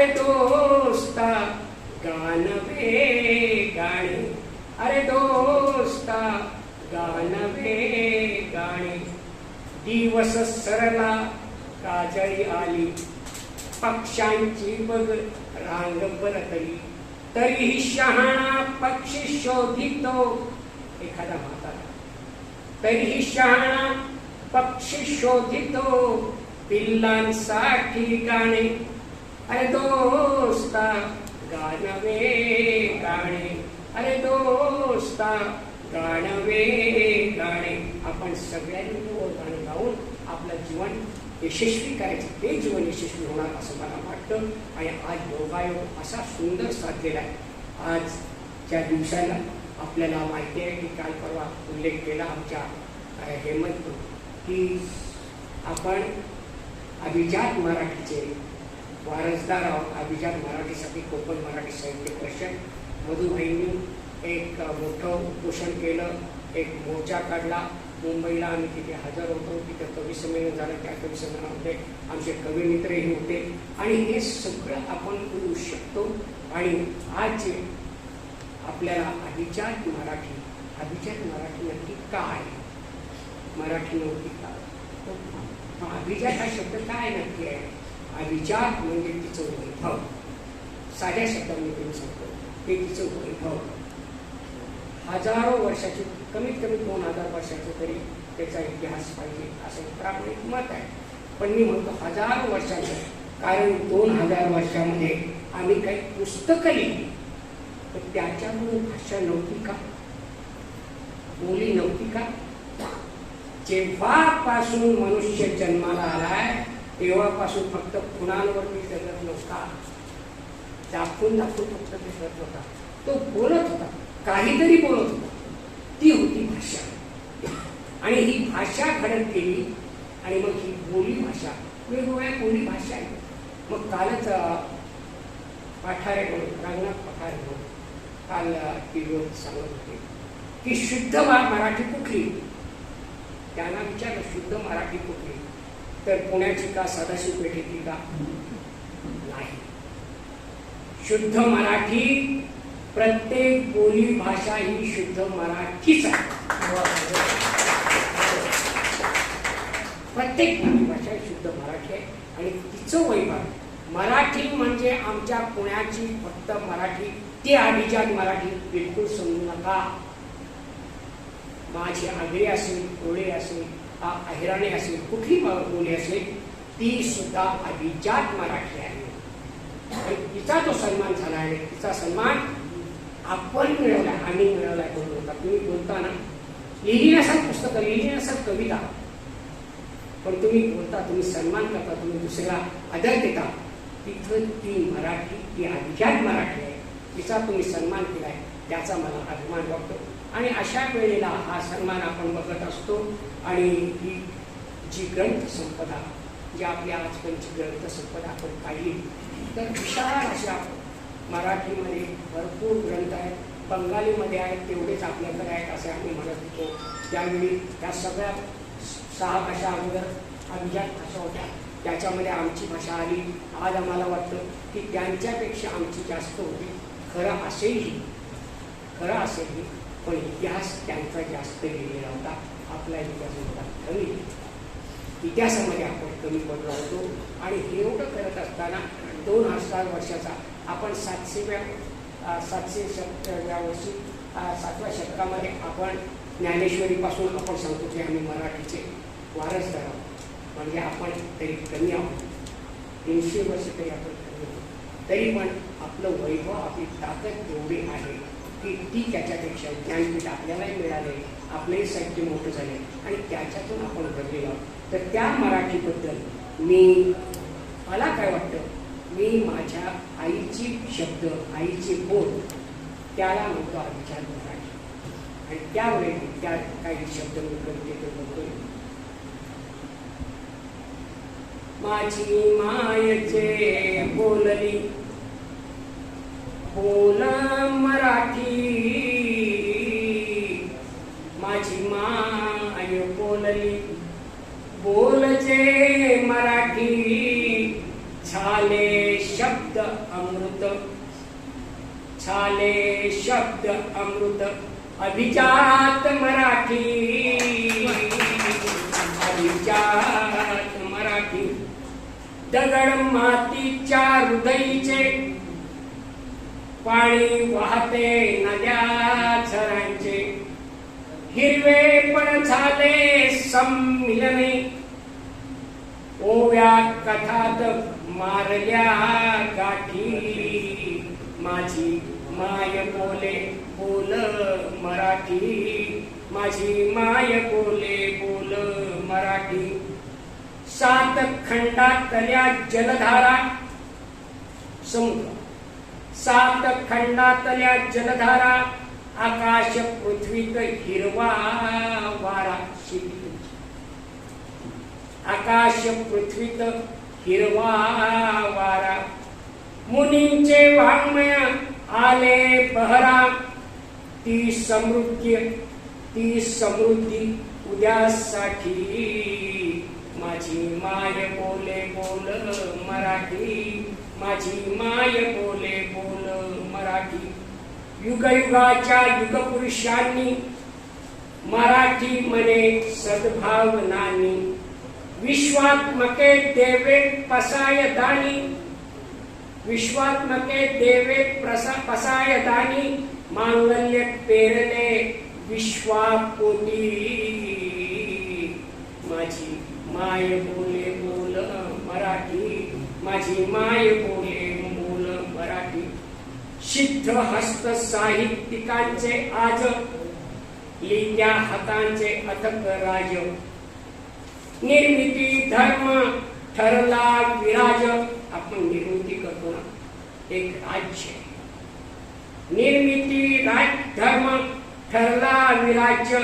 अरे दोस्ता गाण गाणे. अरे दोस्ता गान वे गाणे. दिवस सरला काजळी आली. पक्ष्यांची बग रांग परतली. तरीही शहाणा पक्षी शोधितो एखादा म्हातारा. तरीही शहाणा पक्षी शोधितो पिल्लांसाठी गाणे. अरे दोस्ता गाणवे गाणे. अरे दोस्ता गाणवे गाणे. आपण सगळ्यांनी तो गाणं गाऊन आपलं जीवन यशस्वी करायचं. ते जीवन यशस्वी होणार असं मला वाटतं. आणि आज योगायोग असा सुंदर साधलेला आहे आजच्या दिवसाला आपल्याला माहिती आहे की काल परवा उल्लेख केला आमच्या हेमंत की आपण अभिजात मराठीचे वारसदार अभिजात मराठीसाठी कोकण मराठी साहित्य परिषद मधुबाईंनी एक मोठं उपोषण केलं एक मोर्चा काढला. मुंबईला आम्ही तिथे हजर होतो. तिथे कवी संमेलन झालं. त्या कवी संमेलनामध्ये आमचे कवी मित्रही होते. आणि हे सगळं आपण करू शकतो. आणि आज जे आपल्याला अभिजात मराठी अभिजात मराठी नक्की काय मराठी नव्हती का? अभिजात हा शब्द काय नक्की आहे? अभिजात म्हणजे तिचं वैभव. साध्या शब्दांनी तुम्ही सांगतो ते तिचं वैभव. हजारो वर्षाची कमीत कमी दोन हजार वर्षाचं तरी त्याचा इतिहास पाहिजे असं प्रामाणिक मत आहे. पण मी म्हणतो हजारो वर्षाचं कारण दोन हजार वर्षामध्ये आम्ही काही पुस्तकं लिहिली. तर त्याच्यामुळे भाषा नव्हती का? बोली नव्हती का? जेव्हापासून मनुष्य जन्माला आलाय तेव्हापासून फक्त खुणांवरती जगत नव्हता. दाखवून दाखवून फक्त दिसत होता. तो बोलत होता. काहीतरी बोलत होता. ती होती भाषा. आणि ही भाषा घडत गेली आणि मग ही बोली भाषा. वेगवेगळ्या बोली भाषा आहे मग कालच पाठारे पठारे म्हणून रंगनाथ पठारे म्हणून काल टी व्हीवर सांगत होते की शुद्ध मा- मराठी कुठली? त्यांना विचारलं शुद्ध मराठी कुठली? तर पुण्याची का सदाशिव पेठेतली का? नाही. शुद्ध मराठी प्रत्येक बोली भाषा ही शुद्ध मराठीच आहे. प्रत्येक बोली भाषा ही शुद्ध मराठी आहे. आणि तिचं वैभव मराठी म्हणजे आमच्या पुण्याची फक्त मराठी. ती अभिजात मराठी बिलकुल समजू नका. माझी आगळी असेल कोळी असेल अहिराणी असेल कुठली बोली असेल ती सुद्धा अभिजात मराठी आहे. तिचा जो सन्मान झाला आहे तिचा सन्मान आपण मिळवला आम्ही मिळवला आहे म्हणून होता तुम्ही बोलताना लिहिली नसाल पुस्तकं लिहिली नसाल कविता पण तुम्ही बोलता तुम्ही सन्मान करता तुम्ही दुसऱ्याला आदर देता तिथं ती मराठी ती अभिजात मराठी आहे. तिचा तुम्ही सन्मान केलाय त्याचा मला अभिमान वाटतो. आणि अशा वेळेला हा सन्मान आपण बघत असतो. आणि ही जी ग्रंथसंपदा जी आपल्या आजकालची ग्रंथसंपदा आपण पाहिली तर विशाल अशा मराठीमध्ये भरपूर ग्रंथ आहेत. बंगालीमध्ये आहेत तेवढेच आपल्याकडे आहेत असे आम्ही म्हणत होतो. त्यावेळी त्या सगळ्या सहा भाषा अगोदर अभिजात भाषा होत्या. त्याच्यामध्ये आमची भाषा आली. आज आम्हाला वाटतं की त्यांच्यापेक्षा आमची जास्त होती. खरं असेलही खरं असेही पण इतिहास त्यांचा जास्त लिहिलेला होता आपला इतिहास होता कमी इतिहासामध्ये आपण कमी पडलो होतो. आणि हे एवढं करत असताना दोन हजार वर्षाचा आपण सातशेव्या सातशे शतव्या वर्षी सातव्या शतकामध्ये आपण ज्ञानेश्वरीपासून आपण सांगतो की आम्ही मराठीचे वारसदार आहोत. म्हणजे आपण तरी कमी आहोत. तीनशे वर्ष तरी आपण कमी आहोत. तरी पण आपलं वैभव आपली ताकद एवढी की ती त्याच्यापेक्षा ज्ञानपीठ आपल्यालाही मिळाले आपलेही साहित्य मोठं झाले आणि त्याच्यातून आपण घडलेलो आहोत. तर त्या मराठीबद्दल मी मला काय वाटतं? मी माझ्या आईची शब्द आईची बोल त्याला म्हणतो विचार मराठी. आणि त्यामुळे त्या काही शब्द मी कवितेतून बघतोय माझी मायचे बोलली बोल मराठी. माझी माय बोलली बोलचे मराठी. छाले शब्द अमृत. छाले शब्द अमृत. अभिजात मराठी. अभिजात मराठी. दगड मातीच्या हृदयीचे पाणी वाहते नद्या झरांचे. हिरवे पण झाले संमिलने. ओव्या कथात मारल्या गाठी. माझी माय बोले बोल मराठी. माझी माय बोले बोल मराठी. सात खंडातल्या जलधारा. समुद्र. सात खंडातल्या जलधारा आकाश पृथ्वीत हिरवा वारा शिकली आकाश पृथ्वीत हिरवा वारा. मुनींचे वाङ्मय आले बहरा. ती समृद्धी ती समृद्धी उद्यासाठी. माझी माय बोले बोल मराठी. माझी माय बोले बोल मराठी. युगयुगाच्या युगपुरुषांनी मराठी मने सद्भावनानी विश्वात्मके देवे पसाय दानी विश्वात्मके देवे प्रसा पसाय दानी मांगल्य पेरले विश्वापोटी माझी माय बोले बोल मराठी. माझी माय बोले मूल मराठी. सिद्ध हस्त साहित्यिकांचे आज लिंग्या हातांचे अथक राज. निर्मिती धर्म ठरला विराज. आपण निर्मिती करतो ना. एक राज्य. निर्मिती राज धर्म ठरला विराज्य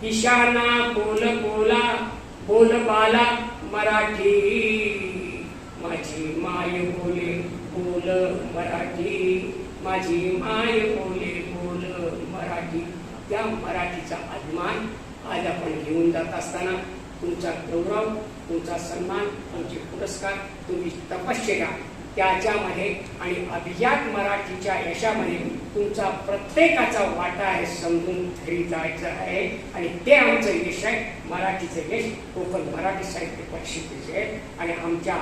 दिशाना बोल बोला बोल बाला मराठी माझी माय बोले मराठी माझी माय बोले बोल मराठी. त्या मराठीचा अभिमान आज आपण घेऊन जात असताना तुमचा गौरव तुमचा सन्मान तुमचे पुरस्कार तुम्ही तपश्चर्या त्याच्यामध्ये आणि अभिजात मराठीच्या यशामध्ये तुमचा प्रत्येकाचा वाटा आहे समजून घरी जायचं आहे. आणि ते आमचं यश आहे. मराठीचं यश कोकण मराठी साहित्य परिषदेचे आहे. आणि आमच्या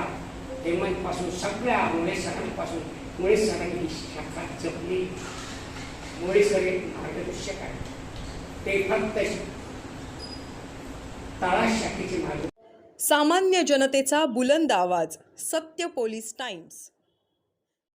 हेमंतपासून सगळ्या मुळे सरांपासून मुळे सरांनी ही शाखा जपली मुळे सर एक मार्गदर्शक आहे ते फक्त तळा शाखेचे मार्ग सामान्य जनतेचा बुलंद आवाज सत्य पोलीस टाइम्स.